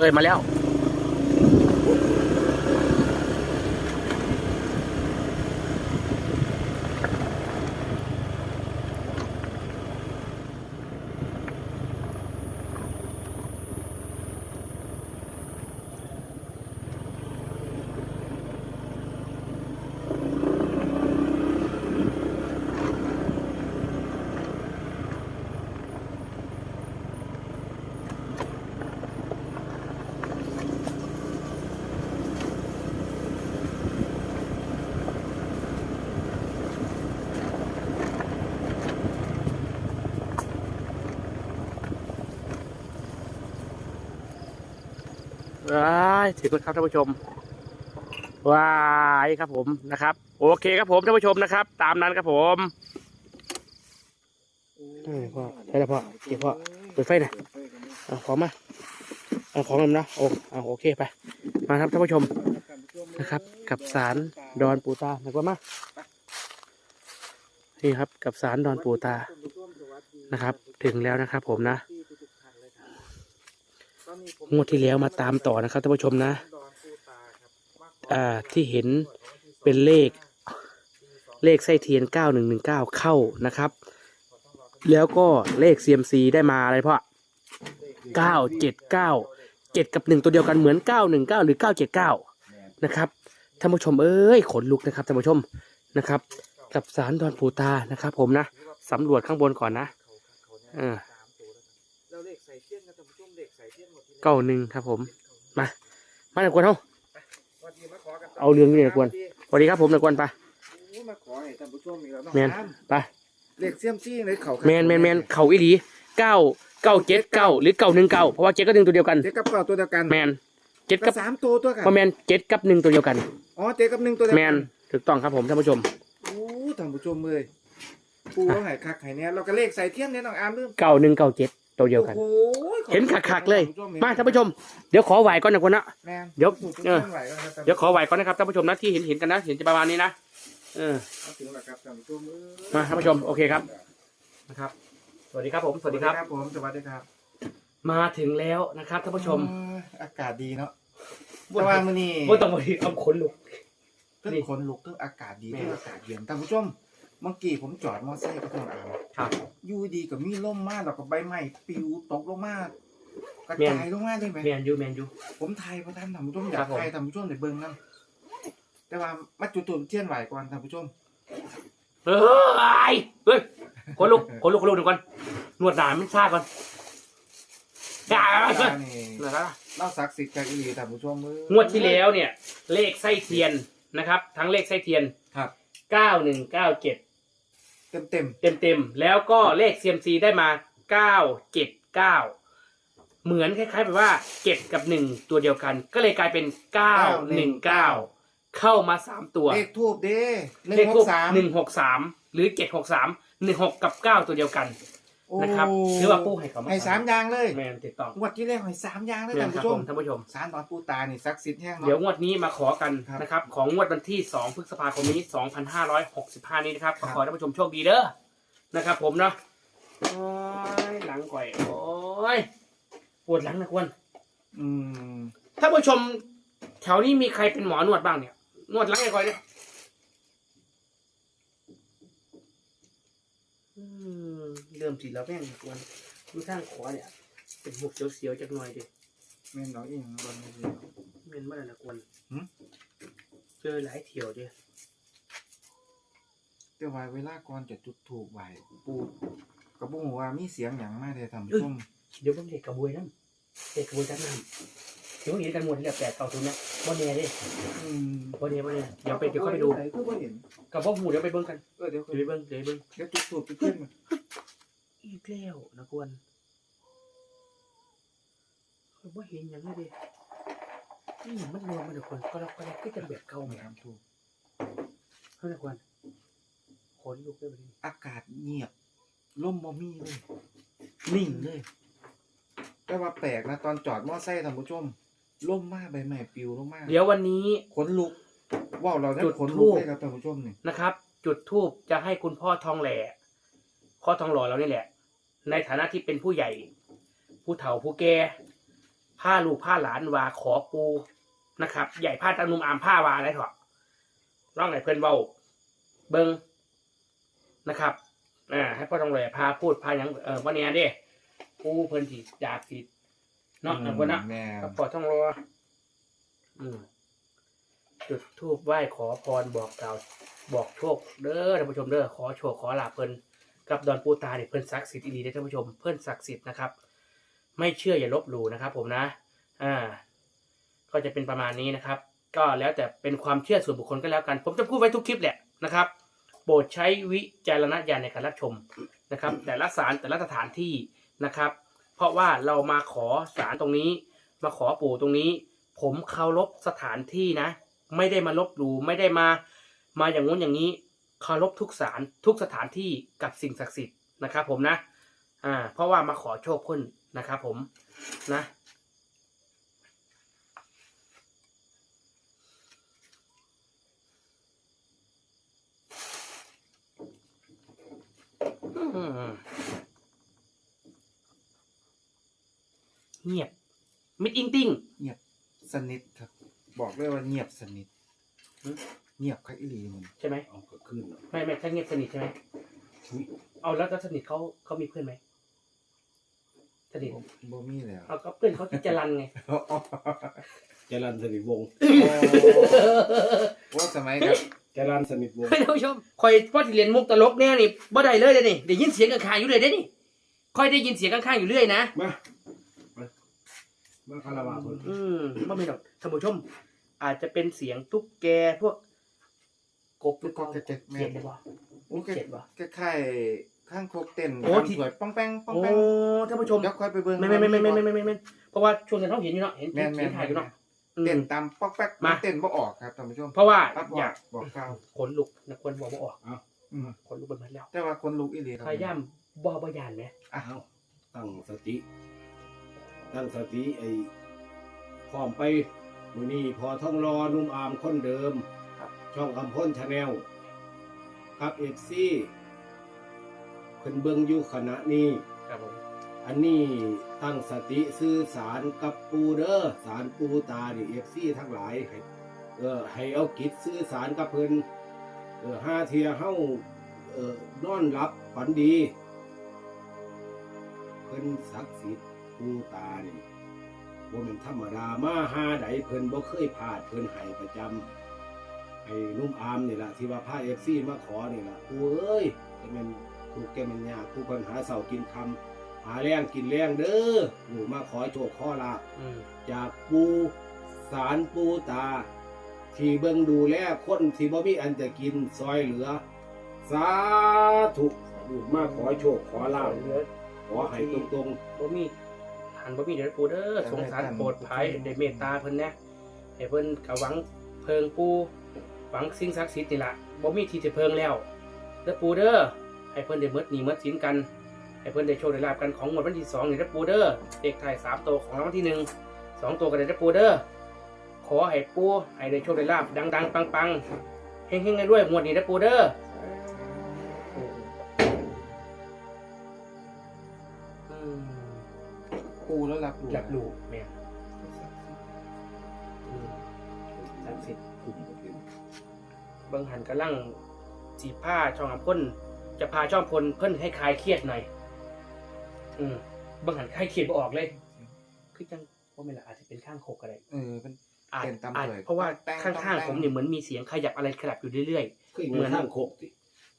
เลยมาแล้ว ว้ายถึงแล้วครับท่านผู้ชมว้ายครับผมนะครับ โอเคครับผมท่านผู้ชมนะครับ ตามนั้นครับผมเฮ้ยพ่อได้แล้วพ่อเก็บพ่อเปิดไฟหน่อยเอาของมาเอาของมันนะโอ้เอาโอเคไปมาครับท่านผู้ชมนะครับ กับสารดอนปูตาหนักว่ามานี่ครับ กับสารดอนปูตานะครับ ถึงแล้วนะครับผมนะ งวดที่แล้วมาตามต่อนะครับท่านผู้ชมนะอ่าที่เห็นเป็นเลขเลขไส้เทียน 9119 เข้านะครับ แล้วก็เลข CMC ได้มาอะไรพ่อ979 7 กับ 1 ตัวเดียวกันเหมือน 919 หรือ 979 นะครับท่านผู้ชมเอ้ยขนลุกนะครับท่านผู้ชมนะครับ กับสารดอนปูตานะครับ ผมนะสำรวจข้างบนก่อนนะเออเราเลขใส่เทียนนะท่านผู้ชมเลขใส่ เทียนหมดที่เก้าหนึ่งครับผม มา มาหนักวนเฮาวันนี้มาขอกันเอาเรื่องนี้หน่อยกวนสวัสดีครับผมหนักวนไปโอ้มาขอให้ท่านผู้ชมอีกแล้วเนาะแมนครับไปเลขเสียมซี่เลยเขาแมนแมนแมนเข่าอีหลีเก้าเก้าเจ็ดเก้าหรือเก้าหนึ่งเก้าเพราะว่าเจ็ดกับหนึ่งตัวเดียวกันเจ๊กับเก่าตัวเดียวกันแมนเจ็ดกักับบสามตัวตัวกันเพราะแมนเจ็ดกับหนึ่งตัวเดียวกันอ๋อเจ๊กับหนึ่งตัวเดียวแมกันถูกต้องครับผมท่านผู้ชมโอ้ท่านผู้ชมเลยปูว่าไห้คักไห้เนี่ยเราก็เลขใส่เทียนเนี่ยน้องอามลืมเก้าหนึ่งเก้าเจ็ด ตัวเดียวกัน โอ้โหเห็นคักๆเลย มาท่านผู้ชม เดี๋ยวขอไหวก่อนนะคนนะ แม่นเดี๋ยวถูกทุกเออท่านไหวก่อนครับเดี๋ยวขอไหวก่อนนะครับท่านผู้ชมนะที่เห็นเห็นกันนะ เห็นจะประมาณนี้นะ เออ เอาถึงแล้วครับท่านผู้ชมเอ้ยมาท่านผู้ชมโอเคครับ นะครับ สวัสดีครับผมสวัสดีครับผมสวัสดีครับมาถึงแล้วนะครับท่านผู้ชมเอออากาศดีเนาะแต่ว่ามื้อนี้ว่าต้องมาที่เอาขนลุกทั้งนี่ขนลุกทั้งอากาศดีแม่ทั้งอากาศเย็นท่านผู้ชม เมื่อกี้ผมจอดมอเตอร์ไซค์กับท่านอามครับ อยู่ดีกับมีลมมากแล้วก็ใบไม้ปลิวตกลงมากกระแม่นจายลงมาเลยไหมแมนยูแมนยู ผมไทยพระท่านท่านผู้ชมอยาครักบผม ไทยท่านผู้ชมในเบิ้งนั่นแต่ว่ามาจุดตุ่มเทียนไหวก่อนท่านผู้ชม เฮ้ยเฮ้ยขนลุกขนลุกขนลุกหนึ่งก่อนนวดหนามมันชาก่อนอย่าเวเฮ้ยลานี่นะครับเล่าศักดิ์สิทธิ์จากอีหลีท่านผู้ชมมืองวดที่แล้วเนี่ย เลขไส้เทียนนะครับ ทั้งเลขไส้เทียน ครับเก้าหนึ่ง เก้าเจ็ดเต็มเต็มเต็มเต็มๆแล้วก็เลขเซียมซีได้มาเก้าเจ็ดเก้าเหมือนคล้ายๆแบบว่าเจ็ดกับหนึ่งตัวเดียวกัน ก็เลยกลายเป็นเก้าหนึ่งเก้าเข้ามาสามตัว เลขทูบเด้หนึ่เลงขหทูกบสามหนึ่งหกสามหรือเจ็ดหกสามหนึ่งหกกับเก้าตัวเดียวกัน นะครับหรือว่าปูให้เขามาให้สามอย่างเลยแมนติดต่องงวดที่แล้วให้สามอย่างเลยแมท่านนครับผู้ชผมมท่านผู้ชมสารตอนปูตานี่ศักดิ์สิทธิ์แห้งเดี๋ยวเนาะงวดนี้มาขอกันครับนะครับของงวดวันที่2พฤษภาคมนี้2565นี้นะครับครับขอให้ท่านผู้ชมโชคดีเด้อนะครับ ผมเนาะโอ้ยหลังก่อยโอ้ยปวดหลังนะควรอืมท่านผู้ชม แถวนี้มีใครเป็นหมอนวดบ้างเนี่ยนวดหลังไอ้ก่อยเนี่ยอืม เริ่มสีแล้วแม่งนะควรดูทางขวาเนี่ย เป็นหุบเสียวๆจักหน่อยดิแม่นเนาะอีหยังบนนี้เม่นมาแล้วนะควรหืมเจอหลายเที่ยวดิแต่ว่าเวลาก่อนจะจุดถูกไหวปูกระบุงว่ามีเสียงอย่างมากเลยท่านผู้ชมเดี๋ยวเบิ่งเด็กกระบวยน้ำเด็กกระบวยจัดน้ำเดี๋ยวเห็นกันหมดที่แบบแปดเก่าทุนนะบ่แน่เด้อืมบ่แน่บ่แน่เดี๋ยวไปเดี๋ยวเข้าไปดู ไหนคือบ่เห็นกับบ่หูเดี๋ยวไปเบิ่งกัน เออเดี๋ยวเดี๋ยวไปเบิ่งเดี๋ยวไปเบิ่งเดี๋ยวจุดถูกไปขึ้นมา อีกแล้วนะควรข้อยบ่เห็นหยังเลยเด้นี่มันรวมมันเดี๋ยวคนก็รับก็รับก็จะแบบเก่าแหมถามถูกเท่านั้นควรขนลุกเลยบัดนี้อากาศเงียบลมบ่มีเลยนิ่งเลยแต่ว่าแปลกนะตอนจอดมอไซค์ท่านผู้ชมลมมากใบไม้ปลิวลงมากเดี๋ยววันนี้ขนลุกว้าวเราได้จุดขนลุกธูปเลยครับท่านผู้ชมนี่นะครับ จุดทูบจะให้คุณพ่อทองแหล่พ่อทองหล่อเรานี่แหละ ในฐานะที่เป็นผู้ใหญ่ ผู้เฒ่าผู้แก่ผ้าลูกผ้าหลานว่าขอปูนะครับ ใหญ่ผ้าตะนุมอามผ้าวาอะไรเถอะร่องไหนเพื่อนเบาเบิงนะครับอ่าให้พ่อทองเลยพาพูดพาหยังเออวันเนี้ยเด้ปูเพิ่นสิอยากสิเนาะนะเพิ่นเนาะแม่ครับพอต้องรออืมจุดทูบไหว้ขอพรบอกกล่าวบอกโชคเด้อท่านผู้ชมเด้อขอโชคขอลาภเพิ่น กับดอนปูตาเนี่ยเพิ่อนศักดิ์สิทธิ์อีหลีท่านผู้ชม เพิ่อนศักดิ์สิทธิ์นะครับ ไม่เชื่ออย่าลบหลู่นะครับ ผมนะ อ่า ก็จะเป็นประมาณนี้นะครับ ก็แล้วแต่เป็นความเชื่อส่วนบุคคลก็แล้วกัน ผมจะพูดไว้ทุกคลิปแหละนะครับโปรดใช้วิจารณญาณในการรับชมนะครับ แต่ละสารแต่ละสถานที่นะครับ เพราะว่าเรามาขอสารตรงนี้ มาขอปู่ตรงนี้ ผมเคารพสถานที่นะ ไม่ได้มาลบหลู่ไม่ได้มา มาอย่างงู้นอย่างนี้ เคารพทุกสารทุกสถานที่กับสิ่งศักดิ์สิทธิ์นะครับผมนะอ่าเพราะว่ามาขอโชคขึ้นนะครับผมนะอืมเงียบ มิดอิงติ้งเงียบสนิทครับ บอกเลยว่าเงียบสนิทหึ เงียบคักอีหลีมันใช่ไหมเอาก็ขึ้นเนาะไม่ไม่ถ้าเงียบสนิทใช่ไหมอุ๊ยเอาแล้วก็สนิทเขาเขามีเพื่อนไหมสนิทบ่บ่มีแล้วเอาก็เพื่อนเขาที่จะรันไงจรันสนิทวงศ์ว่าสมัยครับจรันสนิทวงศ์เฮ้ยท่านผู้ชมคอยพ่อที่เรียนมุกตลกเนี่ยนี่บ่ได้เลยเด้นี่ได้ยินเสียงข้างๆอยู่เลยเด้นี่คอยได้ยินเสียงข้างๆอยู่เรื่อยนะ มามามาคาราวาคนอืมไม่เป็นหรอกท่านผู้ชม อาจจะเป็นเสียงตุ๊กแกพวก กบตุ๊กกบเจ็ดๆแม่เขียดได้ปะโอ้เขียดปะคล้ายๆข้างโคกเต้นโอ้ทำที่ สวยป้องแป้งป้องโอ้แป้งท่านผู้ชมเดี๋ยวค่อยไปเบิ่งไม่ไม่ไม่ไม่ไม่ไม่ไม่ไม่ไม่เพราะว่าช่วงนั้นเขาเห็นอยู่เนาะเห็นแม่นเห็นแม่นถ่ายอยู่เนาะอืม เต้นตามป๊อกแป๊กมา เต้นบ่ออกครับท่านผู้ชมเพราะว่าครับบออกยากบอกข่าวขนลุกนะควรบอกว่าออกอืมขนลุกเป็นพันแล้วแต่ว่าคนลุกอีหลีครับพยายามบ่บ่ยานไหมอะเอาตั้งสติ ตั้งสติไอ้พร้อมไปมือนี้พอท่องรอนุ่มอามคนเดิมครับ ช่องคำพ้นชาแนลครับเอฟซีเพิ่นเบิ่งอยู่ขณะนี้ ครับผม อันนี้ตั้งสติสื่อสารกับปูเด้อสารปูตาดิเอฟซีทั้งหลายให้เออให้เอากิจสื่อสารกับเพิ่นเออห้าเทียเฮาเออนอนหลับฝันดีเพิ่นศักดิ์สิทธิ์ปูตานี่บ่แม่นธรรมดามาหาใดเพิ่นบ่เคยพลาดเพิ่นให้ประจำ ให้นุ่มอามนี่ล่ะที่ว่าพา FC มาขอนี่ล่ะปูเอ้ยแกแม่นถูกแกแม่นยากผู้เพิ่นหาเสากินคำหาแรงกินแรงเด้อหนูมาขอโชคขอลาภอืมจากปูสารปูตา ที่เบิ่งดูแลคนที่บ่มีอันจะกินซอยเหลือ สาธุหนูมาขอโชคขอลาภเหลือขอให้ตรงบ่มีหันบ่มีเดี๋ยวปูเด้อสงสารโปรดภัยได้เมตตาเพิ่นนะให้เพิ่นกะหวังเพิงปู หวังสิ่งศักดิ์สิทธิ์นี่ล่ะบ่มีที่จะเพิงแล้วเด้อปูเด้อให้เพิ่นได้หมดหนี้หมดสินกันให้เพิ่นได้โชคได้ลาบกันของงวดวันที่2นี่เด้อปูเด้อเลขท้าย3ตัวของรางวัลที่หนึ่งสองตัวก็ได้เด้อปูเด้อขอให้ปูให้ได้โชคได้ลาบดัง ๆ ปังๆเฮงๆกันด้วยงวดนี้เด้อปูเด้ออืมปูแล้วรับรู้หลับหลูแม่นอื เบิ่งหันกำลังสีผ้าช่องอำพ่นจะพาช่องพลเพิ่นให้คลายเครียดหน่อย อืมเบิ่งหันคลายเครียดบ่ออกเลย คือจังว่าไม่นละอาจจะเป็นข้างโคกอะไรเออเป็นอาจเป็นตามอาจเลยเพราะว่าแป้งข้างต้องๆแป้งผมเนี่ยเหมือนมีเสียงขยับอะไรขยับอยู่เรื่อยคือเหเหมืมืออนนทางโคกติ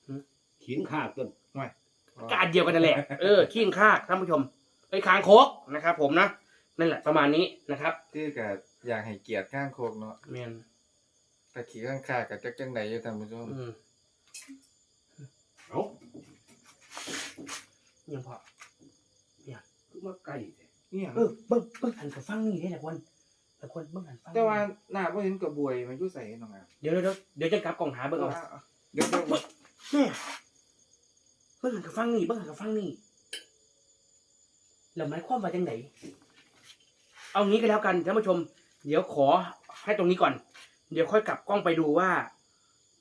หืมขินขาดต้นๆก็อันเดียวกันนั่นแหละ เออขี้งคากท่านผู้ชมไอ้ยคางโคกนะครับ ผมนะนั่นแหละประมาณนี้นะครับที่ก็อยากให้เกียรติข้างโคกเนาะเมียน แต่ขี่ข้างคากับจักจังไหนอยู่ท่านผู้ชมอืมเอ้ายังพอคือมาใกล้แท้เนี่ยเออเบิ่งเบิ่งหันกับฟังนี่ได้แต่คนแต่คนเบิ่งหันฟังแต่ว่าหน้าบ่เห็นกระบวยมันอยู่ใส่น้องอะเดี๋ยวเดี๋ยวเดี๋ยวจะกลับกล่องหาเบิ่งเอาเดี๋ยวเดี๋ยวแม่เบิ่งหันกับฟังนี่เบิ่งหันกับฟังนี่แล้วหมายความว่าจังไหนเอางี้ก็แล้วกันท่านผู้ชม เดี๋ยวขอให้ตรงนี้ก่อน เดี๋ยวค่อยกลับกล้องไปดูว่า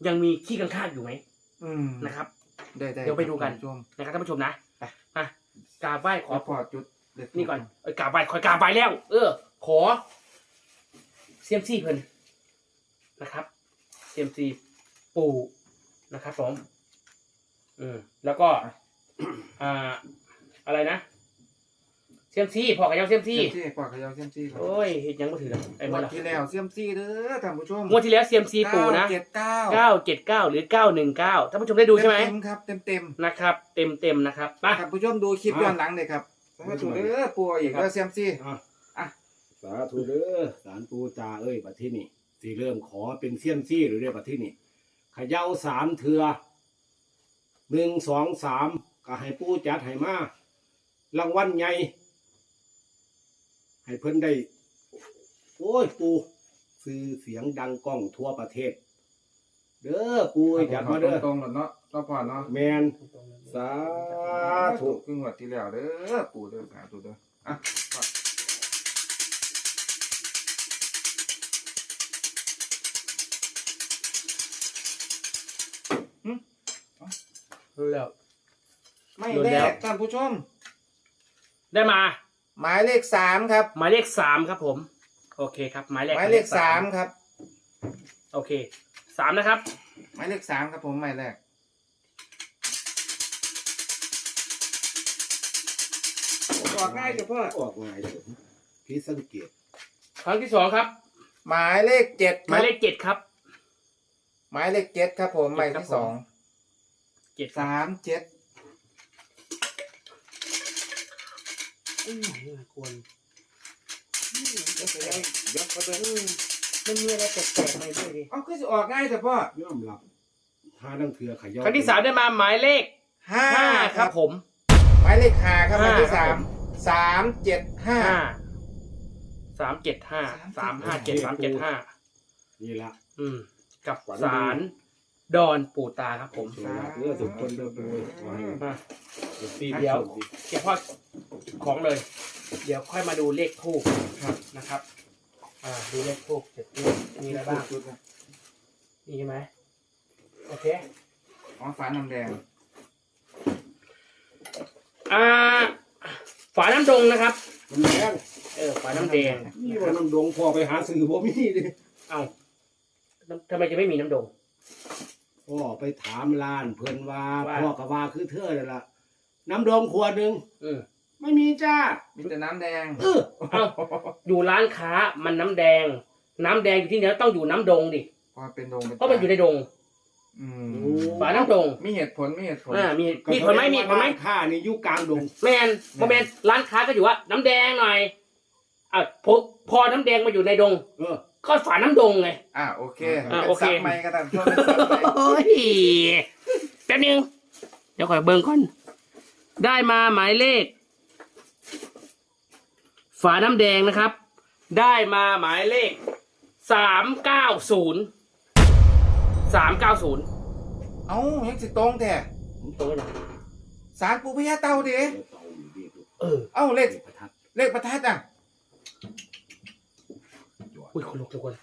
ยังมีขี้กังคากอยู่ไหมอืมนะครับ ได้ได้เดี๋ยวไปดูกันท่าผู้ชมนะครับท่านผู้ชมนะไปมากราบไหว้ขขออพอจุดเด็ดนี่ก่อนเอ้ยกราบไหว้คอยกราบไหว้แล้ว เออ ขอเซียมซี่เพิ่นนะครับเซียมซีปูนะครับผมอืมแล้วก็ อ่าอะไรนะ เซียมซีพอกับยาเซียมซีเซียมซี่กว่าขยาวเซียมซี่ครับโอ้ยเฮ็ดยังไม่ถือเลยไอ้งบอวลดที่แล้วเซียมซี่เด้อท่านผู้ชมงวดที่แล้วเซียมซีปูนะ เจ็ดเก้าเก้าเจ็ดเก้าหรือเก้าหนึ่งเก้าท่านผู้ชมได้ดูใช่ไหม เต็มๆครับเต็มเต็มนะครับเต็มเต็มๆนะครับไป ๆท่านผู้ชมดูคลิปย้อนหลังเลยครับสาธุเด้อปัวอีกแล้วเซียมซี่ อะอะ สาธุเด้อสารปูจาเอ้ยบัดที่นี่สิเริ่มขอเป็นเซียมซี่หรือเรียกบัดที่นี่เขย่าสามเถือหนึ่งสองสามก็ให้ปูจัดให้มา รางวัลใหญ่ ให้เพิ่นได้ โอ้ยปูซื้อเสียงดังกล้องทั่วประเทศ เด้อปูเอ้ยจัดมาเด้อตรงๆหมดเนาะก็พอเนาะแมนสาธุครึ่งวัดที่แล้วเด้อปู่เด้อสาธุเด้ออะรู้แล้ว ไม่โดนแรแล้วกท่านผู้ชม ได้มา หมายเลขสามครับ หมายเลขสามครับผม โอเคครับหมายเลขหมายเลขสามครับ โอเคสามนะครับ หมายเลขสามครับผมหมายแรกออกง่ายจ้ะพ่อออกง่ายเด้อพี่สังเกตครั้งที่สองครับ หมายเลขเจ็ดหคมารัยบเลขเจ็ดครับ หมายเลขเจ็ดครับผมหมายครับที่สองเจ็ดสามเจ็ด อืมนี่มันควรเดี๋ยวเดี๋ยวเดี๋ยวเขาเดินอืมมันมีอะไรแปลกๆไปด้วยดิเอาคือจะออกง่ายจ้ะพ่อยอมรับถ้าดังเถือเขย่าครั้งที่สามได้มาหมายเลขห้าห้าคครัรับบผม หมายเลขห้าครับหมายที่ห้าสาครัมบสามเจ็ดห้าห้าสามเจ็ดห้าสามห้าเจ็ดสามเจ็ดห้านี่ละ อืม กับฝันดีสาร ดอนปู่ตาครับผมสาธุเด้อทุกคนเด้อปูขอให้มาปีเดี๋ยวโชคเก็บพ่อของเลย เดี๋ยวค่อยมาดูเลขทูบนะครับ อ่าดูเลขทูบเสร็จปุ๊บมีอะไรบ้างชุดนะมีใช่ไหมโอเคอ๋อฟ้าน้ำแดง อ่าฝาน้ำดงนะครับมันแรงเออฝาน้ำแดงนี่ว่าน้ำดงพอไปหาซื้อบ่มีเดิเอาน้ำทำไมจะไม่มีน้ำดง พ่อไปถามร้านเพิ่นว่าว่า พ่อก็ว่าคือเธอนั่นล่ะน้ำดงขวดหนึงอืมไม่มีจ้ามีแต่น้ำแดง เออเอาอยู่ร้านค้ามันน้ำแดง น้ำแดงอยู่ที่ไหนต้องอยู่น้ำดงดิพอเป็นดงเพราะมันอยู่ในดงอืมฝาน้ำดงมีเหตุผลมีเหตุผล อ่ามีมีผลไหมมีผลไหมร้านค้านี่อยู่กลางดงแมนพอแมนร้านค้าก็อยู่ว่าน้ำแดงหน่อยอะพอพอน้ำแดงมาอยู่ในดง เออ ก็ฝาน้ำดงไง อ่าโอเคอ่าป็นโอเคซับไมค์ก็ตามช่วงเป็นซับไมค์โอ้ยแป๊บนึง เดี๋ยวขอเบิ่งก่อน ได้มาหมายเลข ฝาน้ำแดงนะครับ ได้มาหมายเลขสามเก้าศูนย์สามเก้าศูนย์เอ้ายังสิตรงแท้ตรงไหนสารปูพญาเต่าเด้เดี๋ยวเต่าอยู่ดีลูกเออ เอ้าเลขเลขประทัดเลขประทัดอะ อุ้ยคนลุกทุกคน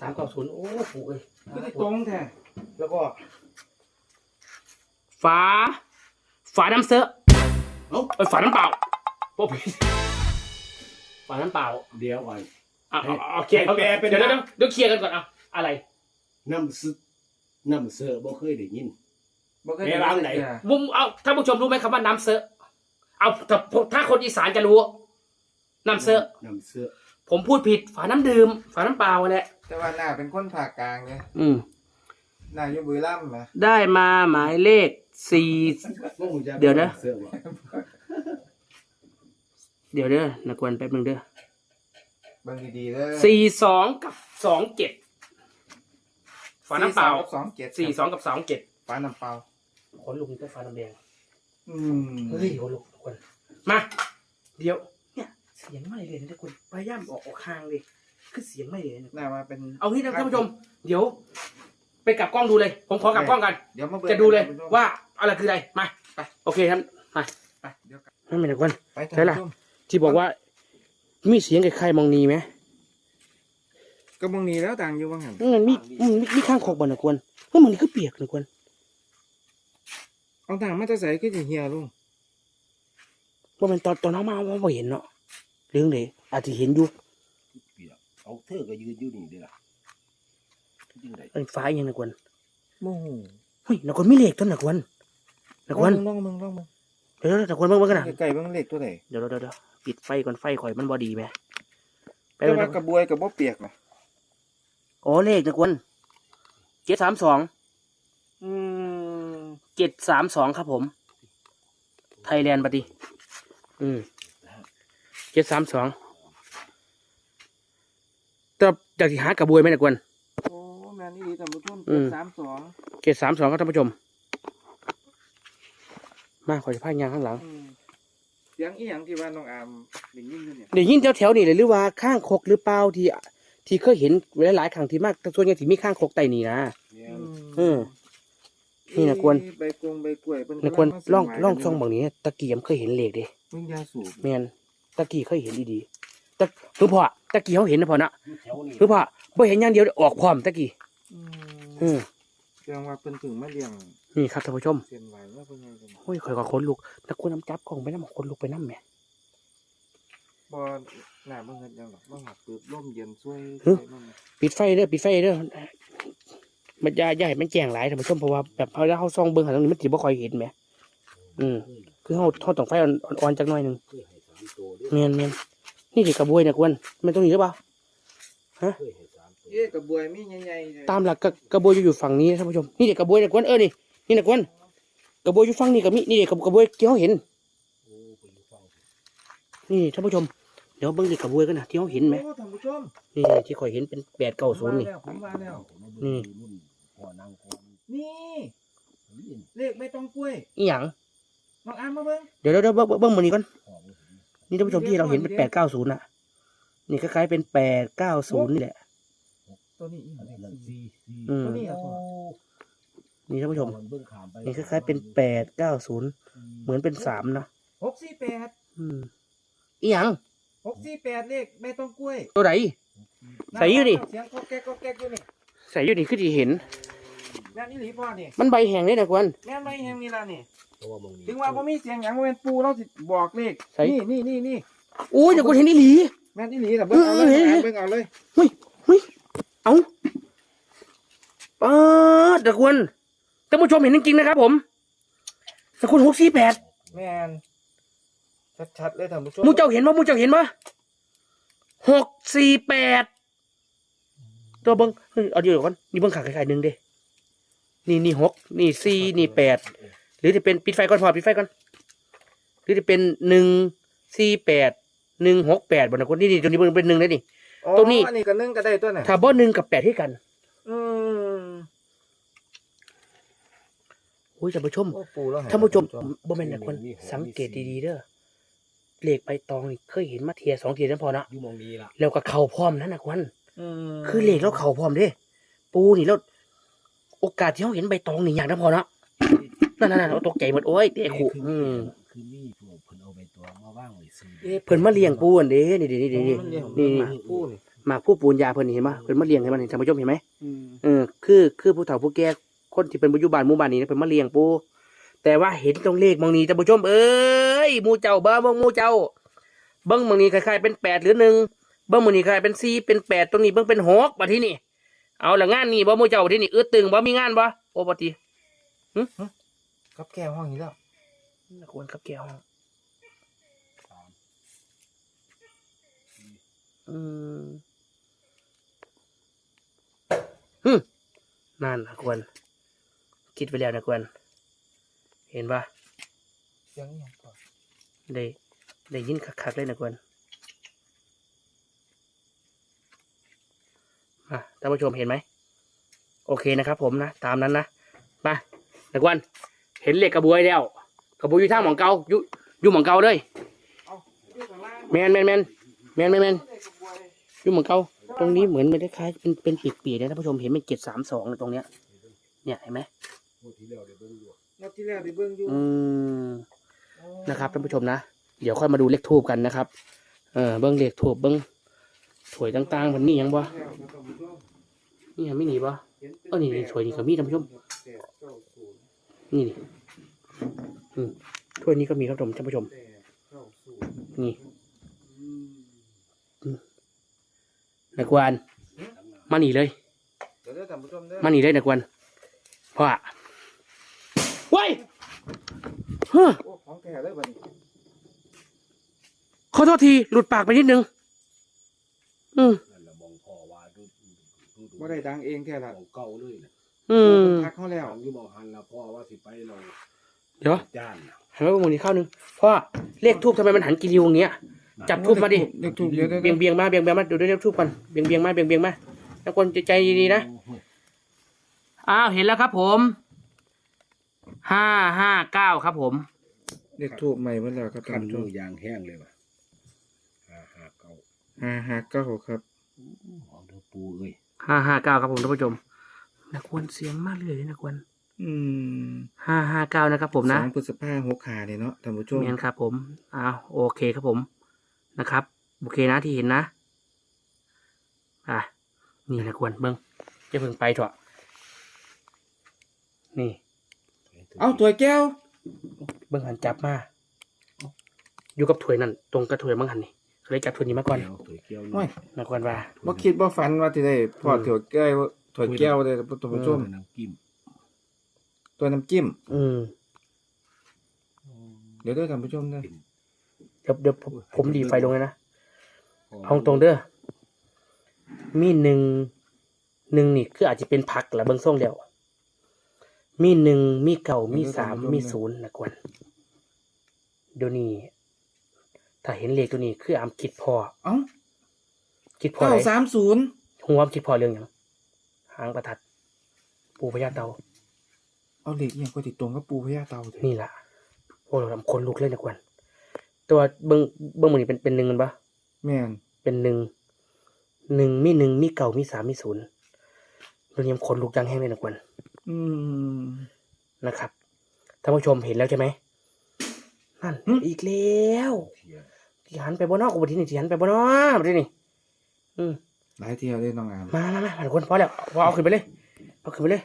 สามเก้าศูนย์โอ้โหเอ้ยก็สิตรงแท้แล้วก็ฝาฝาน้ำเซอะเอ้าเอ้ยฝาน้ำเปล่าพวกพี่ฝาน้ำเปล่าเดี๋ยวก่อนอะเอาเอาเอาเคลียร์ให้แปลเป็นเดี๋ยวเดี๋ยวนะเดี๋ยวเคลียร์กันก่อนเอาอะไรน้ำซึน้ำเสือบ่เคยได้ยิน บ่เคยแม่ร้านไหน จ้ะมุมเอาท่านผู้ชมรู้ไหมคำว่าน้ำเซอะเอาถ้าถ้าคนอีสานจะรู้น้ำเซอะน้ำเสือ ผมพูดผิดฝาน้ำดื่ม ฝาน้ำเปล่าแหละแต่ว่าหน้าเป็นคนภาคกลางเนี่ยอืม หน้าอยู่บุรีรัมย์นะได้มาหมายเลขสี่บ่รู้จักเดี๋ยวนะเสือบ่เดี๋ยวเด้อนักวนแป๊บนึงเด้อเบิ่งดีๆเด้อสี่สองกับสองเจ็ดฝาน้ำเปล่าสองเจ็ดสี่สองกับสองเจ็ดฝาน้ำเปล่าขนลุกนี่ก็ฝาน้ำแดงอืมเฮ้ยขนลุกทุกคนมา เดี๋ยว เนี่ยเสียงไม่เลยนะทุกคนพยายามออกออกข้างดิคือเสียงไม่เลยนะหน้ามาเป็น เอางี้นะท่านผู้ชม เดี๋ยว ไปกลับกล้องดูเลย ผมขอกลับกล้องกัน เดี๋ยวมาบิ่งจะดูเลยท่นผู้ชมว่า อะไรคืออะไรมาไปโอเคครับมาไปเดี๋ยวกลับไม่เป็นไรกวนไปใช่ล่ะท่านผู้ชมที่บอกว่า มีเสียงใครๆมองนีไหมก็มองนี้แล้วต่างอยู่ว่างั้นมันมีมันมีมีข้างคอกบ่นะกวนเพราะมันนี่ก็เปียกนะกวนเอาต่างมาแตะใส่ก็จะเหี่ยวลุงว่ามันตอนตอนเขามาว่าบ่เห็นเนาะ เรื่องเลยอาจจะเห็นอยู่เอาเธอก็ยืนอยู่นี่เด้ล่ะจังได๋เอ้ยฟ้ายังนะกวนโอ้โหเฮ้ยนักวนมีเลขต้นนักวนนักวนลองมึงลองมึงเดี๋ยวๆนักวนเบิ่งเบิ่งกันนะไก่เบิ่งเลขตัวไหนเดี๋ยวเดี๋ยวเดี๋ยวปิดไฟก่อนไฟข่อยมันบอดีไหมไปแต่ไปว่ากระบวยกับบ่เปียกนะโอ้เลขนักวนเจ็ดสามสองอืมเจ็ดสามสองครับผม ไทยแลนด์ปฏิอืม เจ็ดสามสองแต่จากที่หากระบวยไหมนักวนโอ้แม่นอี่ท่านผู้ชมอืมสามสองเจ็ดสามสองครับท่านผู้ชม มาขอจะพายยางข้างหลังอืมเสียงอีหยังที่ว่าน้องอามได้ยินอยู่เนี่ย เดี๋ยวยินแถวแถวๆนี่เลยหรือว่าข้างคกหรือเปล่าที่ ที่เคยเห็นหลายๆครั้งที่มากแต่ส่วนใหญ่ที่มีข้างคกไตนี่นะแม่นเออ นี่นะกวน ใบกงใบกล้วยเพิ่นในควรกำมาล่องสมัยล่องกันซองบางนี้ตะกี้ยมเคยเห็นเลขเด้มึงยาสูบ แมน ตะกี้เคยเห็นดีๆแต่คือพ่อตะกี้เขาเห็นนะพ่อนะอยู่แถวนี้คือพ่อบ่เห็นอย่างเดียวออกพร้อมตะกี้อืมอืมแสดงว่าเพิ่นถึงมาเลี้ยงนี่ครับท่านผู้ชมเส้นไหวว่าเพิ่นยังเป็นโอ้ยข่อยก็ขนลุกตะกูน้ำจับของไปน้ำขนลุกไปน้ำแหม่บ่หน้าบ่เฮ็ดหยังหรอกบ่หักปืบลมเย็นช่วยฮึช่วยมันปิดไฟเด้อปิดไฟเด้อมันอย่าอย่าให้มันแจ้งหลายท่านผู้ชมเพราะว่าแบบเฮาเฮาส่องเบิ่งหาตรงนี้มันสิบ่ค่อยเห็นแหมอืมคือเฮาเฮาต้องไฟอ่อนๆจักหน่อยหนึง เคยให้สามตัวเด้แม่นแม่นนี่สิกระบวยนะกวนแม่นตรงนี้หรือเปล่าเคยให้สามตัวเอ๊ะกระบวยมีใหญ่ๆเลยตามหลักกระกระบวยจะอยู่ฝั่งนี้นะท่านผู้ชมนี่เด็กกระบวยนะกวนเออนี่นี่นะกวนกระบวยอยู่ฝั่งนี้กับมีนี่เด็กกระบวยที่เขาเห็น โอ้ไปอยู่ฟังนี่ท่านผู้ชมเดี๋ยวเบิ่งเด็กกระบวยกันนะที่เขาเห็นไหมโอ้ท่านผู้ชมนี่ที่ข่อยเห็นเป็นแปดเก้าศูนย์นี่ ผมมาแล้วผมมาเบิ่งรุ่นพ่อนางคอนนี่เรียนเลขไม่ต้องกล้วยอีหยังน้องอามมาเบิ่งเดี๋ยวเดี๋ยวเดี๋ยวเบิ่งเบิ่งมันนี้ก่อนพ่อบ่เห็ นนี่ท่านผู้ชมที่เราเห็นเป็นแปดเก้าศูนย์น่ะนี่คล้ายๆเป็นแปดเก้าศูนย์นี่แหละ ตัวนี้อีกอันนี้ละสี่สี่อืม ตัวนี้อะพ่อนี่ท่านผู้ชมเบิ่งขามไปนี่คล้ายๆเป็นแปดเก้าศูนย์เหมือนเป็นสามเนาะหกสี่แปดอืมอีหยังหกสี่แปดเลขไม่ต้องกล้วยตัวไหน ใส่อยู่นี่เสียงก็แก๊กก็แก๊กอยู่นี่ใส่อยู่นี่คือที่เห็น แม่นอี่หลีพ่อนี่มันใบแห้งเลยนะกวนแม่นไม่แฮงนี่ล่ะนี่ เพราะว่ามองนี้ถึงว่าบ่มีเสียงหยังบ่แม่นปูเราสิบอกเลขใส่ นี่นี่นี่นี่อุ้ยเดี๋ยวกวนเห็นอีหลี แม่นอี่หลีล่ะเบิ่งเอาเลยเออเออเบิ่งเอาเลยเฮ้ยเฮ้ยเอาปาดตะกวนท่านผู้ชมเห็นจริงๆนะครับผมตะกวนหกสี่แปดแม่นชัดๆเลยท่านผู้ชมมูเจ้าเห็นปะมูเจ้าเห็นปะหกสี่แปดตัวเบิ้งเฮ้ยเอาเดี๋ยวก่อนนี่เบิ้งขาไข่ๆหนึ่งเด้นี่นี่หกนี่สี่นี่แปด หรือจะเป็นปิดไฟก่อนพอปิดไฟก่อนหรือจะเป็นหนึ่งสี่แปดหนึ่งหกแปดบนนะคนนี่นี่ตัวนี้เบิ้งเป็นหนึ่งเลยนี่อ๋อตัวนี้ อันนี้ก็นึ่งก็ได้ตัวน่ะถ้าบ่หนึ่งกับแปดที่กัน อืมอุ้ยท่านผู้ชมโอ้ปูแล้วให้ท่านผู้ชมบ่แม่นนะคนสังเกตดีๆเด้อเลขใบตองนี่เคยเห็นมาเทียสองเทียนั่นพอนะอยู่มองนี้ล่ะแล้วก็เข่าพร้อมนั่นนะควันอืมคือเลขแล้วเข่าพร้อมเด้ ปูนี่แล้วโอกาสที่เขาเห็นใบตองนี่อย่างนั้นพอนะ นั่นนั่นๆเราตกใจหมดโอ้ยเด็กขู่อืมคือมีพวกเพิ่นเอาใบตองมาว่างไว้ซื้ออ๊ะเพิ่นมาเลี้ยงปูอันเด้นี่นี่นี่นี่มันเลี้ยงนี่หมาปูนี่หมากผู้ปูนยาเพิ่นนี่เห็นปะเพิ่นมาเลี้ยงให้มันเห็นท่านผู้ชมเห็นไหมอืมเออคือคือผู้เฒ่าผู้แก่คนที่เป็นปัจจุบันหมู่บ้านนี้นะเพิ่นมาเลี้ยงปูแต่ว่าเห็นตรงเลขบางนี้ท่านผู้ชมเอ้ยหมู่เจ้าเบิ้งเบิ่งหมู่เจ้าเบิ้งบางนี้คล้ายๆเป็นแปดหรือหนึ่งเบิ้งบางนี้คล้ายเป็นสี่เป็นแปดตรงนี้เบิ้งเป็นหกมาที่นี่เอาละงานนี่บ่หมู่เจ้าที่นี่เอื้อตึงบ่มีงานบ่โอ้ปฏิ กับแก้วห้องนี้แล้วควรกับแก้วสามอืมฮึนั่นนะควรคิดไปแล้วนะควรเห็นปะเสียงอหย่างก่อนได้ได้ยินคักๆเลยนะควรอะท่านผู้ชมเห็นไหมโอเคนะครับผมนะ ตามนั้นนะ มานะควร เห็นเหล็กกระบวยแล้ว กระบวยอยู่ทางหมองเกาอยู่อยู่หมองเกาเลยเอาอยู่ข้างล่างแมนแมนแมนแมนแมนแมนเด็กกระบวยอยู่เหมือนเก่าตรงนี้เหมือนมันคล้ายๆเป็นเป็นปีกๆนะท่านผู้ชมเห็นเป็นเจ็ดสามสองตรงเนี้ย เนี่ยเห็นไหมงวดที่แล้วได้เบิ่งอยู่รอบที่แล้วได้เบิ่งอยู่อืมนะครับท่านผู้ชมนะเดี๋ยวค่อยมาดูเลขทูบกันนะครับ เออเบิ้งเลขทูบเบิ้งถวยต่างๆมันนี่ยังบ่นี่ยังไม่หนีบ่เออนี่นี่ถ้วยนี่ก็มีท่านผู้ชมแปดเก้าศู นย์นี่นี่อืมถ้วยนี้ก็มีครับผมท่านผู้ชมแปดเก้าศูนย์นี่อืมนักกวนมาหนีเลยเดี๋ยวเด้อท่านผู้ชมเด้อมาหนีเลยนักกวนพ่ออะเว้ยเฮ้อโอ้ของแท้เลยบัดนี้ขอโทษที หลุดปากไปนิดนึง อืมนั่นละมองพ่อว่าดูดูดูบ่ได้ดังเองแท้ละของเก่าเลยนะอืม ทักเขาแล้วทางที่บอกหันละพ่อว่าสิไปเราเดี๋ยวจ้านน่ะหันมาประมูลอีกข้าวหนึ่งพ่อเลขทูบทำไมมันหันกิริวอย่างเงี้ย จับทูบมาดิเด็กถูกเดี๋ยวเดี๋ยวเบียงเบียงมาเบียงเบียงมาดูด้วยเลขทูบก่อนเบียงเบียงมาเบียงเบียงมานักกวนใจใจดีๆนะอ้าวเห็นแล้วครับ ผมห้าห้าเก้าครับ ผม เด็กถูกใหม่เมื่อแล้วครับคัท่านนผู้ชมืมอยางแห้งเลยว่ะห้าห้าเก้าห้าห้าเก้าครับเอาเด้อปูเอ้ยห้าห้าเก้าครับผมท่านผู้ชม นักกวนเสียงมากเลยนักกวนอืมห้าห้าเก้านะครับ ผมนะสองพฤษภาหกขาเนี่ยเนาะท่านผู้ชมเมียนครับ ผมอ้าวโอเคครับผมนะครับ โอเคนะที่เห็นนะ อะ นี่นะควรเบิ้งจะเพิ่งไปเถอะนี่ เอาถ้วยแก้ว เบิ้งหันจับมา อยู่กับถ้วยนั่น ตรงกับถ้วยเบิ้งหันนี่เลยจับถ้วยนี้มาก่อนเดี๋ยวถวยเกี้ยวโอ้ยนะควรว่าบ่คิดบ่ฝันว่าที่ได้พอดถ้วยแก้ว ถ้วยแก้วเลยท่านผู้ชมน้ำกิ้มตัวน้ำจิ้ม อืมเดี๋ยวเด้อท่านผู้ชมเด้อเดี๋ยวเดี๋ยวผมผมดีไฟลงเลยนะเอาตรงเด้อมีหนึ่งหนึ่งนี่คืออาจจะเป็นพักละเบิ้งส่งเดียวมีหนึ่งมีเก่ามีสามมีศูนย์นะควรเดี๋ยวนี้ถ้าเห็นเลขตัวนี้คืออามคิดพอเอ้าคิดพอเก้าอะไรสามศูนย์หัวคิดพอเรื่องหยัง หางประทัด ปูพญาเตาเอาเหล็กอหย่างก็ติดตรงกับปูพญาเตาเถอะนี่ล่ะโอ้เราทำคนลุกเลยนะกวนตัวเบิ้งเบิ้งมันนี่เป็นเป็นหนึ่งกันปะแม่นเป็นหนึ่งหนึ่งมีหนึ่งมีเก่ามีสามมีศูนย์เรื่องนี้คนลุกยังแห้งเลยนะกวนอืมนะครับท่านผู้ชมเห็นแล้วใช่ไหมนั่นหึอีกแล้วเทียนที่หันไปบนนอกกูบทีนี่ที่หันไปบนนอกบทีนี่อืม หลายเที่ยวเลยน้องอามมามามามาคนพอแล้วพอเอาขึ้นไปเลยเอาขึ้นไปเลย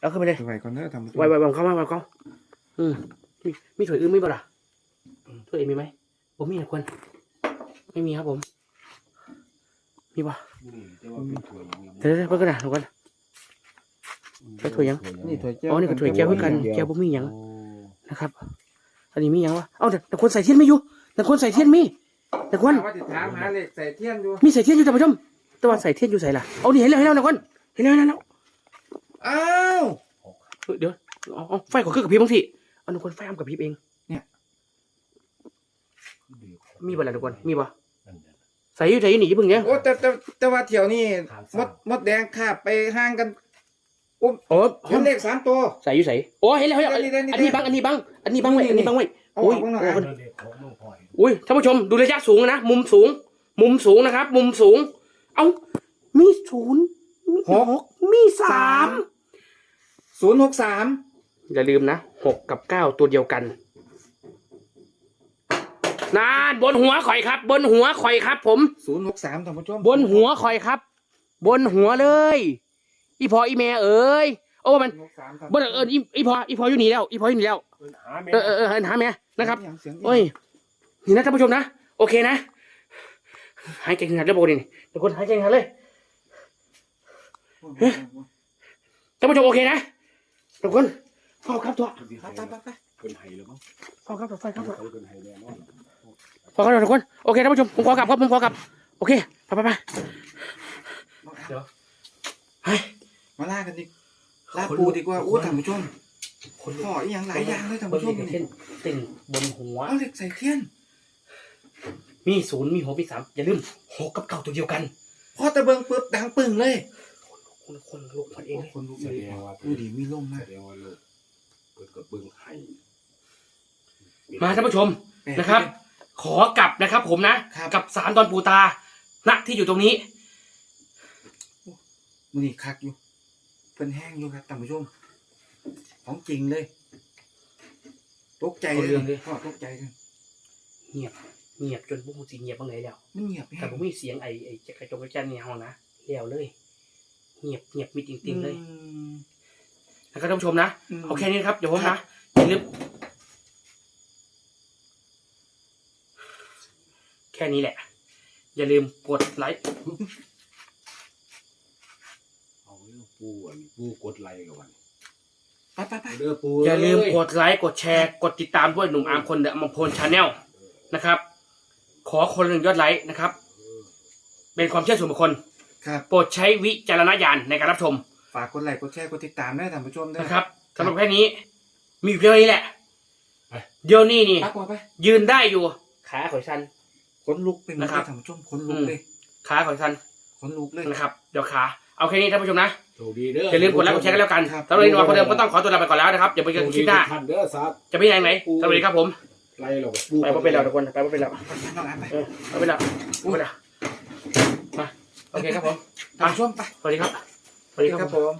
เอาขึ้นไปเลยไว้ก่อนเด้อท่านผู้ชมไว้ไว้ไว้เข้ามาไว้เข้าอืมมีมีถ้วยอื่นมีบ่ล่ะถ้วยอื่นมีไหมผมมีนะควรไม่มีครับผม มีป่ะนี่แต่ว่าเป็นถ้วยอย่างนี้เดี๋ยวเดี๋ยวเพิ่งกันนะทุกคนใช้ถ้วยยังนี่ถ้วยแก้วอ๋อนี่ก็ถ้วยแก้วเพื่อกันดียวแก้วบ่มีหยังโอ้นะครับ อันนี้มีหยังวะเอ้าแต่แต่คนใส่เทียนไม่อยู่แต่คนใส่เทียนมีแต่คนว่าติดถามหาเหล็กใส่เทียนอยู่มีใส่เทียนอยู่ท่านผู้ชม แต่ว่าใส่เทียนอยู่ใส่ล่ะเอานี่เห็นแล้วเห็นแล้วนะคนเห็นแล้วเห็นแล้วอ้าวเฮ้ยเดี๋ยวเอาเอาไฟขอเครื่องกับพริบบางสิเอาทุกคนไฟอ้ำกับพริบเองมีบ่ล่ะทุกคนมีบ่นั่นน่ะใส่อยู่ใส่อยู่นี่อย่าเพิ่งเนี้ยโอ้แต่แต่แต่ว่าเที่ยวนี่ถามมซ้ำดมดแดงคาบไปห่างกันโอ้เห็นเลขสามตัวใส่อยู่ใส่โอ้เห็นแล้วเห็นแล้วนี่ได้นี่อันได้นี้บังอันนี้บังอันนี้บังไว้อันนี้บังไว้เอาอุ้ยออกข้างนอกโอ้อะคนเลขของน้องพลอยอุ้ยท่านผู้ชมดูระยะสูงนะมุมสูง มุมสูงนะครับ มุมสูง เอ้ามีศูนย์มีหกมีสามศูนย์หกสามอย่าลืมนะหกกับเก้าตัวเดียวกันนานบนหัวข่อยครับ บนหัวข่อยครับ ผมศูนย์หกสามท่านผู้ชมบนหัวข่อยครับ บนหัวเลย อีพออีแม่เอ้ยโอ้มันศูย์หกสามท่านบนเอออีอีพออีพออยู่นี่แล้ว อีพออยู่นี่แล้วเพิ่นหาแม่เออเออเออหาแม่นะครับเสียงเสียงโอ้ยนี่นะท่านผู้ชมนะโอเคนะหายใจขนาดเลยบอกดิ ทุกคนหายใจขนาดเลยท่านผู้ชมโอเคนะทุกคนเฝ้าครับตัวเพิ่นสิไปให้ไปไปไปเพิ่นให้แล้วมั้งเฝ้าครับตัวเฝ้าครับตัวเขาเพิ่นให้แน่นอนเฝ้าครับตัวทุกคนโอเคท่านผู้ชมผมขอกลับครับผมขอกลับ โอเคไปไปไปเดี๋ยวไปมาล่ากันดิล่าปูดีกว่าอู้ท่านผู้ชมพ่ออีหยังหลายอย่างเลยท่านผู้ชมเต้นเต้นบนหัวเอาเหล็กใส่เทียน มีศูนย์มีหกมีสามอย่าลืมหกกับเก้าตัวเดียวกันพอตะเบิงปุ๊บดังปึ่งเลยคนคนลูกมันเองเลยคนลุกแสเลยดงว่าอู้ดีมีลมแสมากดงว่าลูกเพิ่นก็เบิ่งให้มาท่านผู้ชมนะครับ ขอกลับนะครับ ผมนะครับกับสารตอนปูตาณที่อยู่ตรงนี้มือนี่คักอยู่เพิ่นแห้งอยู่ครับท่านผู้ชมของจริงเลยตกใจเอาเลเรื่องเลยยพ่อตกใจเลยเงียบ เงียบจนพวกมึงสิเงียบบ้างไหนแล้วมันเงียบแห้แต่งผมมีเสียงไอ้ไอ้จักรจงกระจันเนี่ยห้องนะเลี้ยวเลย เงียบเงียบมีจริงๆเลยอืมนะครับท่านผู้ชมนะมเอาแค่นี้นะครับเดี๋ยวผมนะอย่าลืมแค่นี้แหละ อย่าลืมกดไลค์ปูอันปูกดไลค์กับวันไปไปไปเด้อปูอย่าลืมเกดไลค์กดแชร์ กดติดตามด้วยหนุ่มอาร์มคนเดอะมังพลชาแนลนะครับ ขอคนละหนึ่งยอดไลค์นะครับ เป็นความเชื่อส่วนบุคคล ครับ โปรดใช้วิจารณญาณในการรับชมฝากกดไลค์กดแชร์กดติดตามด้วยท่านผู้ชมด้วยนะครับสำหรับแค่นี้ มีอยู่เพียงเท่านี้แหละไปเดี๋ยวนี้นี่ ปักว่าไปยืนได้อยู่ ขาข่อยชัน ขนลุกเป็นหมดนะคเลรับยท่านผู้ชมขนลุกเลยขาข่อยชันขนลุกเลย นะครับ เดี๋ยวขาเอาแค่นี้ท่านผู้ชมนะโชคดีเด้ออย่าลืมกดไลค์กดแชร์กันแล้วกันครับ สำหรับวันนี้หนุ่มอาร์มคนเดิมก็ต้องขอตัวลาไปก่อนแล้วนะครับอย่าไปเจอกันคลิปหน้าท่านเด้อสาธุ จะไปยังไงสวัสดีครับผม ไล่เราปูไปพบเป็นเราทุกคนไปพบเป็นเราน้องอ่านไปเออไปเป็นเราไปเป็นเรามาโอเคครับผมท่านผู้ชมไปสวัสดีครับสวัสดีครับครับผมผม